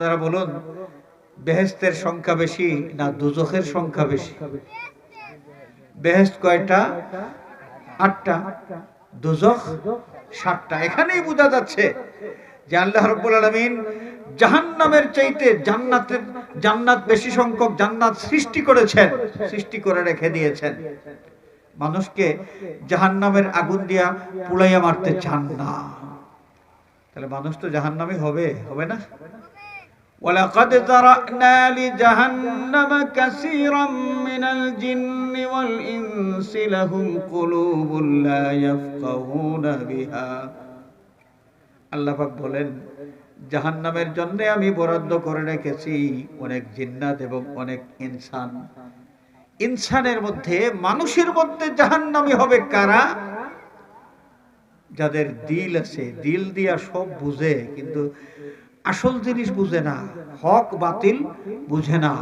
তারা বলুন বেহেস্তের সংখ্যা বেশি না দুজখের সংখ্যা বেশি? বেহেস্ত কয়টা? আটটা। দুজখ সাতটা। এখানেই বোঝা যাচ্ছে যে আল্লাহ রব্বুল আলমিন জাহান্নামের চাইতে জান্নাতের, জান্নাত বেশি সংখ্যক জান্নাত সৃষ্টি করেছেন, সৃষ্টি করে রেখে দিয়েছেন। মানুষকে জাহান্নামের আগুন দিয়া পুড়াইয়া মারতে চান না। তাহলে মানুষ তো জাহান্নামই হবে হবে না? ولقد ذرأنا لجهنم كثيرا من الجن والإنس لهم قلوب لا يفقهون بها আল্লাহ পাক বলেন জাহান্নামের জন্য আমি বরাদ্দ করে রেখেছি অনেক জিন্নাত এবং অনেক ইনসান ইনসানের মধ্যে মানুষের মধ্যে জাহান্নামী হবে কারা যাদের দিল আছে দিল দিয়া সব বুঝে কিন্তু আসল জিনিস বুঝে না, হক বাতিল বুঝে না।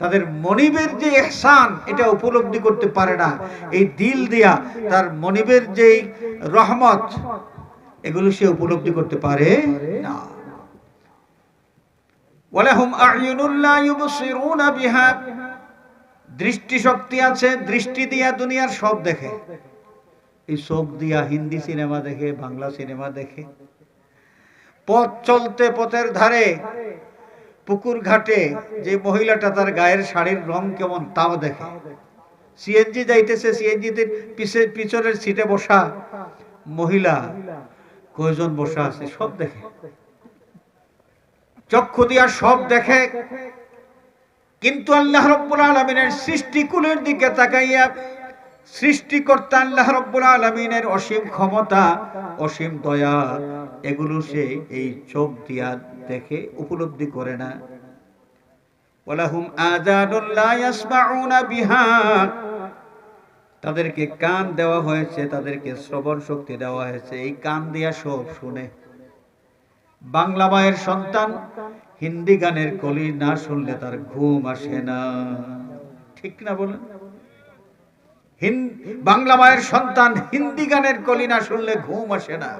তাদের মনিবের যে এহসান, এটা উপলব্ধি করতে পারে না। এই দিল দিয়া তার মনিবের যে রহমত, এগুলো সে উপলব্ধি করতে পারে না। দেখে। এই চোখ দিয়া হিন্দি সিনেমা দেখে, বাংলা সিনেমা দেখে। পথ চলতে পথের ধারে, পুকুর ঘাটে যে মহিলাটা তার গায়ের শাড়ির রং কেমন তাও দেখে। সিএনজি যাইতেছে সিএনজিতে পিছে পিছনের সিটে বসা মহিলা কয়জন বসা আছে সব দেখে। চক্ষু দিয়া সব দেখে। কিন্তু আল্লাহ রব্বুল আলমিনের সৃষ্টিকুলের দিকে তাকাইয়া সৃষ্টিকর্তা আল্লাহ রব্বুল আলমিনের অসীম ক্ষমতা, অসীম দয়া, এগুলো সে এই চোখ দিয়া দেখে উপলব্ধি করে না। ইয়াসমাউনা বিহা। তাদেরকে কান দেওয়া হয়েছে, তাদেরকে শ্রবণ শক্তি দেওয়া হয়েছে। এই কান দিয়া সব শুনে। বাংলা মায়ের সন্তান, হিন্দি গানের কলি না শুনলে তার ঘুম আসে না। ঠিক না বলেন? বাংলা মায়ের সন্তান, হিন্দি গানের কলি না শুনলে ঘুম আসে না।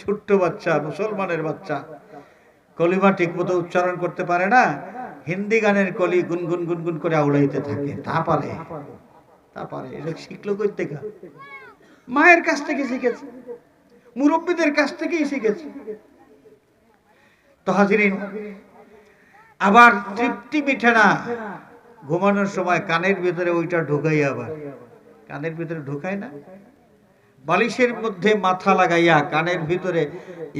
ছোট্ট বাচ্চা, মুসলমানের বাচ্চা, কলিমা ঠিক মতো উচ্চারণ করতে পারে না। হিন্দি গানের কলি গুনগুন গুনগুন করে আউড়াইতে থাকে। তা পারে তা পারে। এটা শিখলো থেকে? মায়ের কাছ থেকে শিখেছে। মুরব্বীদের কাছ থেকেই শিখেছে। তো আবার তৃপ্তি মিঠে না। ঘুমানোর সময় কানের ভিতরে ওইটা ঢুকাই আবার। কানের ভিতরে ঢুকায় না? বালিশের মধ্যে মাথা লাগাইয়া কানের ভিতরে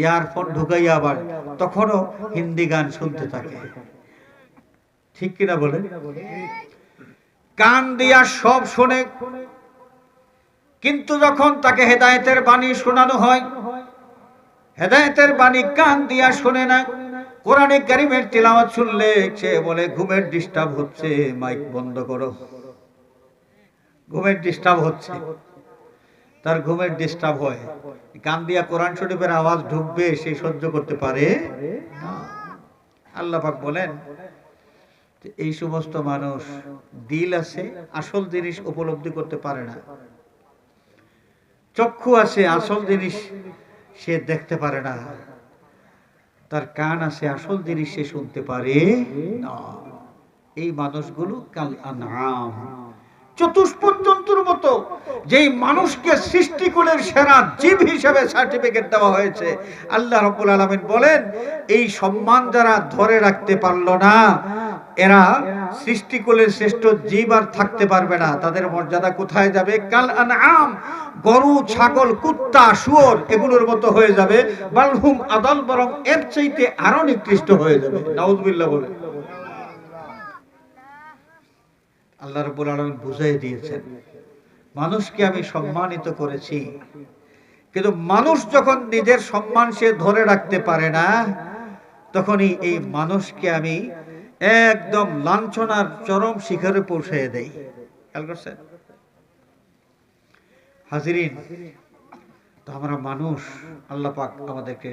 ইয়ারফোন ঢুকাইয়া আবার তখনও হিন্দি গান শুনতে থাকে। ঠিক কিনা বলে কান দিয়া সব শুনে, কিন্তু যখন তাকে হেদায়েতের বাণী শোনানো হয়, হেদায়েতের বাণী কান দিয়া শুনে না। কোরআনে কারিমের তিলাওয়াত শুনলে সে বলে, ঘুমের ডিস্টার্ব হচ্ছে মাইক বন্ধ করো। ঘুমের ডিস্টার্ব হচ্ছে। তার ঘুমের ডিস্টার্ব হয়। কান দিয়া কোরআন শরীফের আওয়াজ ঢুকবে, সে সহ্য করতে পারে না। আল্লাহ পাক বলেন এই সমস্ত মানুষ দিল আছে, আসল জিনিস উপলব্ধি করতে পারে না। চক্ষু আছে, আসল জিনিস সে দেখতে পারে না। তার কান আছে আসল জিনিস সে শুনতে পারে না। এই মানুষগুলো কাল আনাম চতুষ্পদ জন্তুর মতো, যেই মানুষকে সৃষ্টিকুলের সেরা জীব হিসেবে সার্টিফিকেট দেওয়া হয়েছে। আল্লাহ রব্বুল আলমিন বলেন, এই সম্মান যারা ধরে রাখতে পারল না এরা সৃষ্টিকুলের শ্রেষ্ঠ জীব আর থাকতে পারবে না। তাদের মর্যাদা কোথায় যাবে? কাল আনআম, গরু, ছাগল, কুত্তা, শুয়োর এগুলোর মতো হয়ে যাবে। বালহুম আদল বরং এর চাইতে আরও নিকৃষ্ট হয়ে যাবে। নাউজুবিল্লাহ বলে। আল্লাহ রব্বুল আলামিন বুঝাই দিয়েছেন, মানুষকে আমি সম্মানিত করেছি। কিন্তু মানুষ যখন নিজের সম্মান সে ধরে রাখতে পারে না, তখনই এই মানুষকে আমি একদম লাঞ্ছনার চরম শিখরে পৌঁছে দেয়। হাজিরিন, তো আমরা মানুষ আমাদেরকে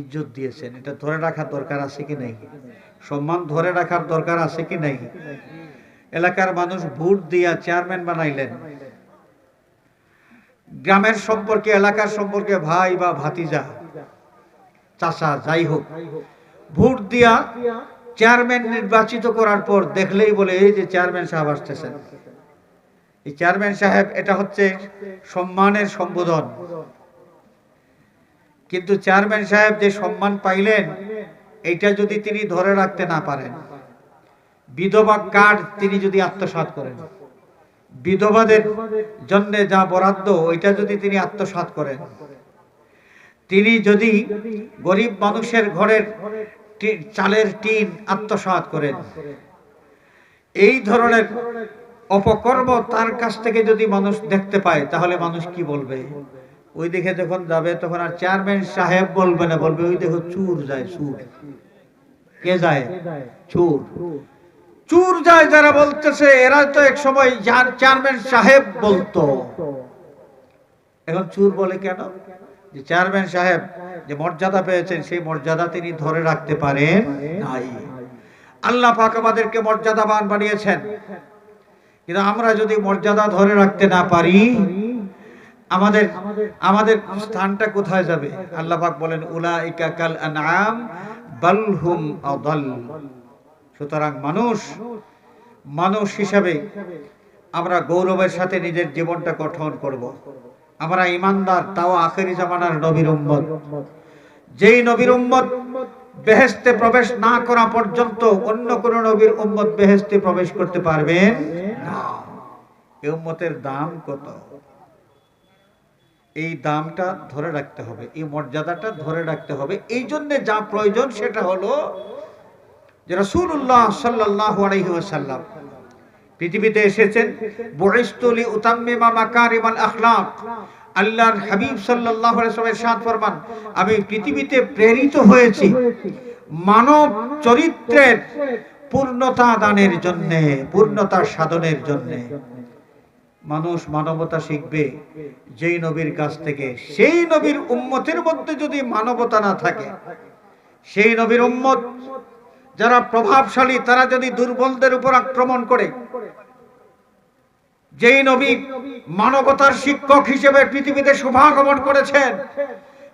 ইজ্জত দিয়েছেন। এটা ধরে রাখার দরকার আছে কি নাই? সম্মান ধরে রাখার দরকার আছে কি নাই? এলাকার মানুষ ভোট দিয়া চেয়ারম্যান বানাইলেন। গ্রামের সম্পর্কে, এলাকার সম্পর্কে ভাই বা ভাতিজা, চাচা, যাই হোক, ভোট দিয়া চেয়ারম্যান নির্বাচিত করার পর দেখলেই বলে, এই যে চেয়ারম্যান সাহেব আসতেছেন। এই চেয়ারম্যান সাহেব, এটা হচ্ছে সম্মানের সম্বোধন। কিন্তু চেয়ারম্যান সাহেব যে সম্মান পাইলেন এটা যদি তিনি ধরে রাখতে না পারেন, বিধবা কার্ড তিনি যদি আত্মসাৎ করেন, বিধবাদের জন্য যা বরাদ্দ, ওইটা যদি তিনি আত্মসাৎ করেন, তিনি যদি গরিব মানুষের ঘরের চালের টিন আত্মসাৎ করেন। এই ধরনের অপকর্ম তার কাছ থেকে যদি মানুষ দেখতে পায়, তাহলে মানুষ কি বলবে? ওই দিকে যখন যাবে, তখন আর চেয়ারম্যান সাহেব বলবে না, বলবে ওই দেখো চুর যায়, চুর। কে যায়? চুর। চুর যায় যারা বলতেছে, এরা তো এক সময় যার চেয়ারম্যান সাহেব বলতো। এখন চুর বলে কেন? যে চেয়ারম্যান সাহেব যে মর্যাদা পেয়েছেন, সেই মর্যাদা তিনি ধরে রাখতে পারেন নাই। আল্লাহ পাক আমাদেরকে মর্যাদাবান বানিয়েছেন। কিন্তু আমরা যদি মর্যাদা ধরে রাখতে না পারি, আমাদের আমাদের স্থানটা কোথায় যাবে? আল্লাহ পাক বলেন, উলাইকা কাল আনআম বাল হুম আদাল। সুতরাং মানুষ মানুষ হিসাবে আমরা গৌরবের সাথে নিজের জীবনটা গঠন করব। আমরা ইমানদার, তাও আখেরি জামানার নবীর উম্মত। যেই নবীর উম্মত বেহেস্তে প্রবেশ না করা পর্যন্ত অন্য কোন নবীর উম্মত বেহেস্তে প্রবেশ করতে পারবেন না। এই উম্মতের দাম কত? এই দামটা ধরে রাখতে হবে, এই মর্যাদাটা ধরে রাখতে হবে। এই জন্য যা প্রয়োজন সেটা হলো যে রসুল্লাহ সাল্লাহ আলহিহাসাল্লাম পৃথিবীতে এসেছেন বরিস্তুলি উতাম্মিমা মাকারিমাল আখলাক। আল্লাহর হাবিব সাল্লাল্লাহু আলাইহি ওয়াসাল্লামের সাথ ফরমান, আমি পৃথিবীতে প্রেরিত হয়েছি মানব চরিত্রের পূর্ণতা দানের জন্য, পূর্ণতা সাধনের জন্য। মানুষ মানবতা শিখবে, যেই নবীর কাছ থেকে, সেই নবীর উম্মতের মধ্যে যদি মানবতা না থাকে, সেই নবীর উম্মত যারা প্রভাবশালী, তারা যদি দুর্বলদের উপর আক্রমণ করে, যেই নবী মানবতার শিক্ষক হিসেবে পৃথিবীতে শুভাগমন করেছেন,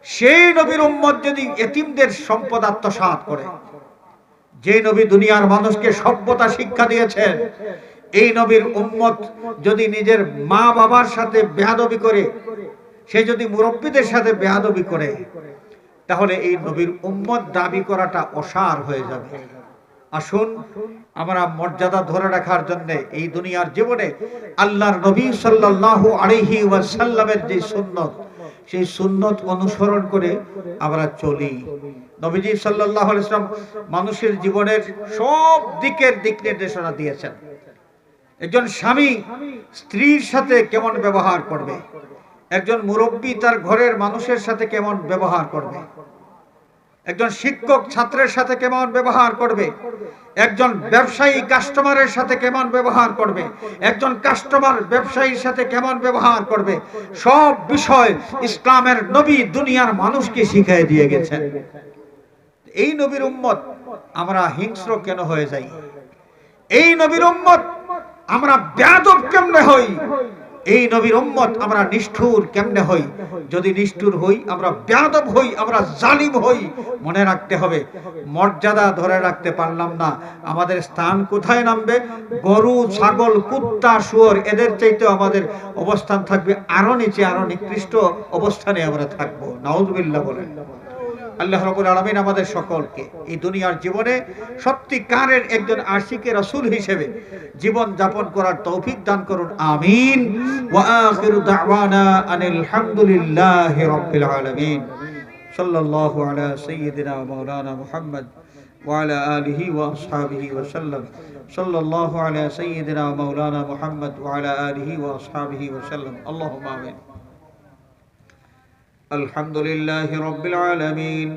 সেই নবীর উম্মত যদি এতিমদের সম্পদ আত্মসাৎ করে যে নবী দুনিয়ার মানুষকে সভ্যতা শিক্ষা দিয়েছেন, এই নবীর উম্মত যদি নিজের মা বাবার সাথে বেহাদবি করে, সে যদি মুরব্বীদের সাথে বেহাদবি করে তাহলে এই নবীর উম্মত দাবি করাটা অসার হয়ে যাবে। আসুন, আমরা মর্যাদা ধরে রাখার জন্য এই দুনিয়ার জীবনে আল্লাহর নবী সাল্লাল্লাহু আলাইহি ওয়াসাল্লামের যে সুন্নত, সেই সুন্নত অনুসরণ করে আমরা চলি। নবীজি সাল্লাল্লাহু আলাইহি সাল্লাম মানুষের জীবনের সব দিকের দিক নির্দেশনা দিয়েছেন। একজন স্বামী স্ত্রীর সাথে কেমন ব্যবহার করবে? একজন মুরব্বী তার ঘরের মানুষের সাথে কেমন ব্যবহার করবে? একজন শিক্ষক ছাত্রের সাথে কেমন ব্যবহার করবে? একজন ব্যবসায়ী কাস্টমারের সাথে কেমন ব্যবহার করবে? একজন কাস্টমার ব্যবসায়ীর সাথে কেমন ব্যবহার করবে? সব বিষয় ইসলামের নবী দুনিয়ার মানুষকে শিখিয়ে দিয়ে গেছেন। এই নবীর উম্মত আমরা হিংস্র কেন হয়ে যাই? এই নবীর উম্মত আমরা ব্যাদব কেমনে হই? এই নবীর উম্মত আমরা নিষ্ঠুর কেমনে হই? যদি নিষ্ঠুর হই, আমরা ব্যাদব হই, আমরা জালিম হই। মনে রাখতে হবে, মর্যাদা ধরে রাখতে পারলাম না। আমাদের স্থান কোথায় নামবে? গরু, ছাগল, কুত্তা, শুয়োর, এদের চাইতে আমাদের অবস্থান থাকবে আরও নিচে, আরও নিকৃষ্ট অবস্থানে আমরা থাকব। নাউজুবিল্লাহ বলেন। আল্লাহ রবুল আলমিন আমাদের সকলকে এই দুনিয়ার জীবনে সত্যিকারের একজন আশিকে রসুল হিসেবে জীবন যাপন করার তৌফিক দান করুন আমিন ওয়া আখিরু দাওয়ানা আনিল হামদুলিল্লাহি রাব্বিল আলামিন সাল্লাল্লাহু আলা সাইয়্যিদিনা ওয়া মাওলানা মুহাম্মদ وعلى آله وأصحابه وسلم صلى الله على سيدنا مولانا محمد وعلى آله وأصحابه وسلم اللهم آمين الحمد لله رب العالمين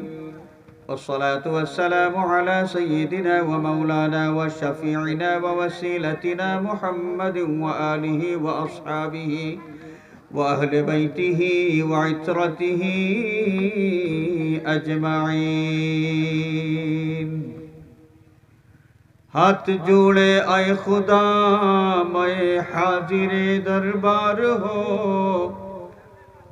والصلاة والسلام على سيدنا ومولانا وشفيعنا ووسيلتنا محمد وآله وأصحابه وأهل بيته وعترته أجمعين. ہاتھ جوڑے اے خدا میں حاضر دربار ہو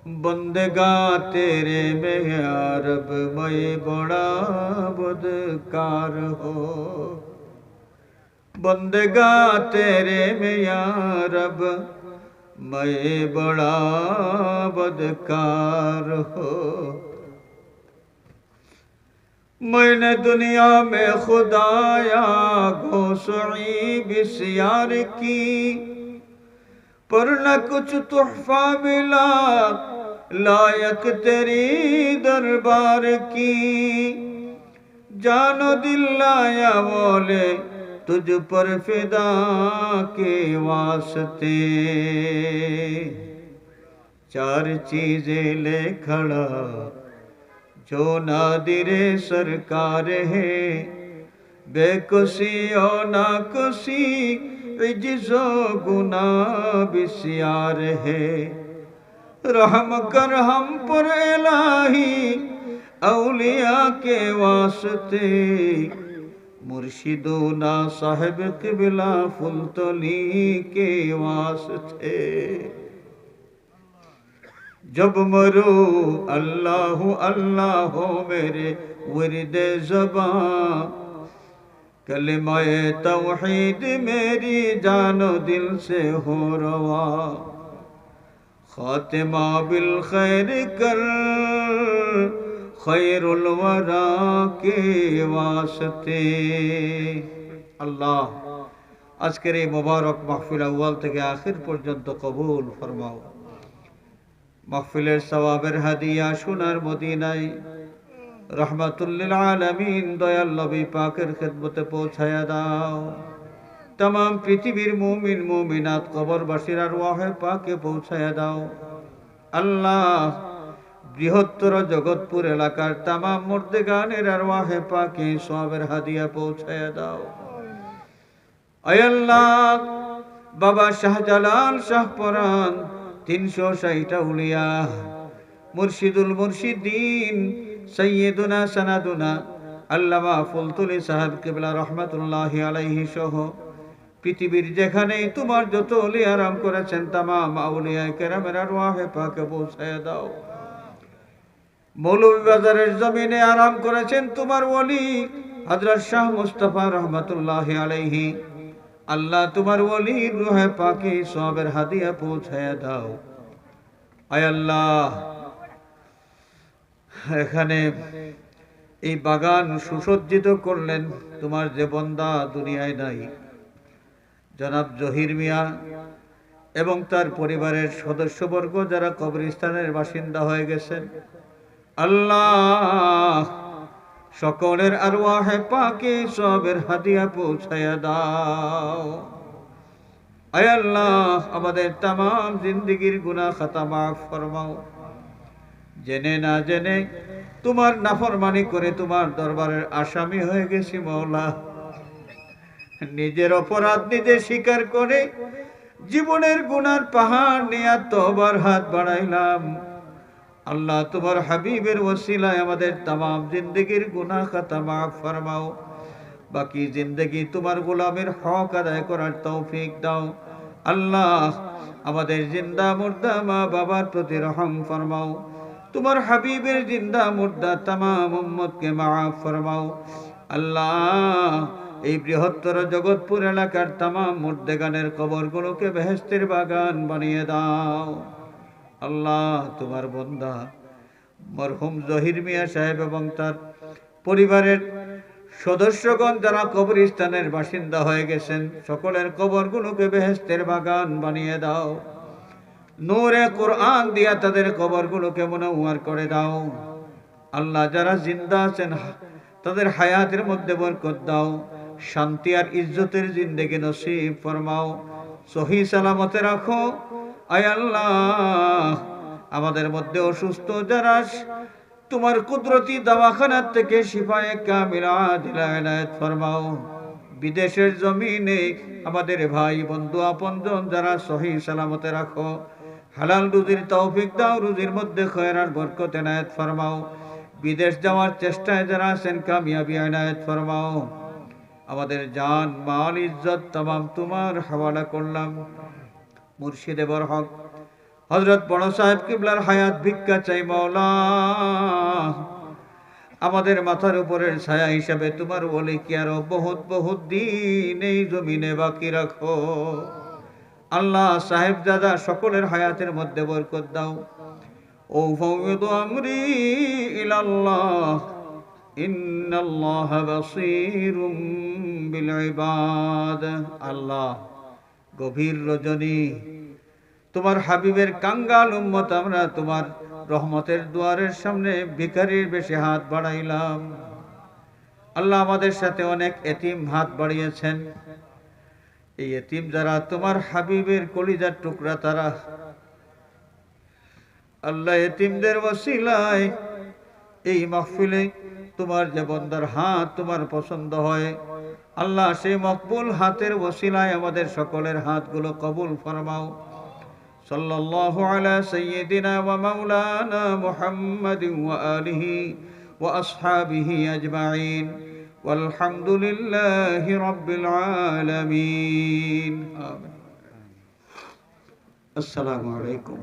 بندگا تیرے میں عرب میں بڑا بدکار ہو۔ بندگا تیرے میں عرب میں بڑا بدکار ہو۔ میں نے دنیا میں خدایا گھوسڑی بسیار کی، پر نہ کچھ تحفہ ملا لائق تیری دربار کی۔ جانو دل لایا والے تجھ پر فدا کے واسطے۔ چار چیزیں لے کھڑا، جو نادر سرکار ہے۔ بے کسی اور نہ کسی عجز و گناہ بسیار ہے۔ रहम कर हम पर इलाही औलिया के वास्ते मुर्शिदो ना साहेब किबला फुलतली के वास्ते जब मरो अल्लाह अल्लाह हो मेरे वरद जबा कलमाए तौहीद मेरी जानो दिल से हो रवा خاتمہ بالخیر کر، خیر الورا کے واسطے۔ اللہ، اذکر مبارک محفل اول تک آخر پر پرجند قبول فرماؤ۔ محفل ثوابر হাদিয়া সোনার মদিনায় রহমাতুল লিল আলামিন দয়াল নবী পাকের খেদমতে পৌঁছায়া داؤ۔ তাম পৃথিবীর মুমিন, মুমিনাত কবরবাসীর আর ওয়াহে পাকে পৌঁছায়া দাও। আল্লাহ বৃহত্তর জগৎপুর এলাকার তামাম মর্দে গানের আর ওয়াহে পাকে সবের হাদিয়া পৌঁছায়া দাও। আয়াল্লাহ বাবা শাহজালাল শাহপরান তিনশো ষাটটা উলিয়া, মুর্শিদুল মুর্শিদ্দিন সৈয়দুনা সানাদুনা, আল্লামা ফুলতুলি সাহেব কেবলা রহমতুল্লাহ আলাইহি সহ পৃথিবীর যেখানেই তোমার যত আরাম করেছেন, তামাম আউলিয়া কেরামের আরওয়াহে পাকে পৌঁছায় দাও। মৌলভীবাজারের জমিনে আরাম করেছেন তোমার ওলি হজরত শাহ মুস্তফা রহমতুল্লাহ আলাইহি। আল্লাহ তোমার ওলি রুহে পাকে সবের হাদিয়া পৌঁছায় দাও। আয় আল্লাহ, এখানে এই বাগান সুসজ্জিত করলেন, তোমার যে বন্দা দুনিয়ায় নাই। জনাব জহির মিয়া এবং তার পরিবারের সদস্যবর্গ যারা কবরস্থানের বাসিন্দা হয়ে গেছেন। আল্লাহ সকলের আরওয়াহে পাকে সবের হাদিয়া পৌঁছায়া দাও। আয় আল্লাহ, আমাদের তাম জিন্দিগির গুনাহ খাতা মাফ ফরমাও। জেনে না জেনে তোমার নাফরমানি করে তোমার দরবারের আসামি হয়ে গেছি মৌলা। নিজের অপরাধ নিজে স্বীকার করে জীবনের গুনার পাহাড় নিয়ে তোবার হাত বাড়াইলাম। আল্লাহ তোমার হাবিবের ওসিলায় আমাদের তাম জিন্দগির গুনা খাতা মাফ ফরমাও। বাকি জিন্দগি তোমার গোলামের হক আদায় করার তৌফিক দাও। আল্লাহ আমাদের জিন্দা মুর্দা মা বাবার প্রতি রহম ফরমাও। তোমার হাবিবের জিন্দা মুর্দা তামাম উম্মতকে মাফ ফরমাও। আল্লাহ এই বৃহত্তর জগৎপুর এলাকার তামাম মুর্দেগানের কবরগুলোকে বেহেস্তের বাগান বানিয়ে দাও। আল্লাহ, তোমার বন্দা মরহুম জহির মিয়া সাহেব এবং তার পরিবারের সদস্যগণ যারা কবরস্থানের বাসিন্দা হয়ে গেছেন, সকলের কবরগুলোকে বেহেস্তের বাগান বানিয়ে দাও। নূরে কোরআন দিয়া তাদের কবরগুলোকে মনোয়ার করে দাও। আল্লাহ, যারা জিন্দা আছেন, তাদের হায়াতের মধ্যে বরকত দাও। শান্তি আর ইজ্জতের জিন্দেগি নসিব ফরমাও। সহি সালামতে রাখো। আয় আল্লাহ, আমাদের মধ্যে অসুস্থ যারা তোমার কুদরতি দাওয়াখানার থেকে শিফায়ে কামিলা দিলা এনায়েত ফরমাও। বিদেশের জমিনে আমাদের ভাই, বন্ধু, আপনজন যারা সহি সালামতে রাখো, হালাল রুজির তৌফিক দাও, রুজির মধ্যে খয়রার বরকত এনায়েত ফরমাও। বিদেশ যাওয়ার চেষ্টায় যারা আছেন, কামিয়াবি এনায়েত ফরমাও। আমাদের জান, মাল, ইজ্জত তাম তোমার হাওয়ালা করলাম। মুর্শিদে বর হক। হজরত বড় সাহেব কিবলার হায়াত ভিক্ষা চাই মৌলা আমাদের মাথার উপরের ছায়া হিসাবে তোমার বলে কি আরও বহুত বহুত দিন এই জমিনে বাকি রাখো। আল্লাহ সাহেব দাদা সকলের হায়াতের মধ্যে বরকত দাও। ও ফাউযু আমরি ইলাল্লাহ। আল্লাহ, গভীর রজনী। তোমার হাবিবের কাঙ্গাল উম্মত, আমরা তোমার রহমতের দুয়ারের সামনে ভিখারির বেশি হাত বাড়াইলাম। আল্লাহ আমাদের সাথে অনেক এতিম হাত বাড়িয়েছেন। এই এতিম যারা, তোমার হাবিবের কলিজার টুকরা তারা। আল্লাহ এতিমদের ওসিলায় এই মাহফিলে তোমার যে হাত তোমার পছন্দ হয়, আল্লাহ সেই মকবুল হাতের ওসিলায় আমাদের সকলের হাতগুলো কবুল ফরমাও। সাল্লাল্লাহু আলা সাইয়্যিদিনা ওয়া মাওলানা মুহাম্মাদিন ওয়া আলিহি ওয়া আসহাবিহি আজমাইন। ওয়ালহামদুলিল্লাহি রাব্বিল আলামিন। আসসালামু আলাইকুম।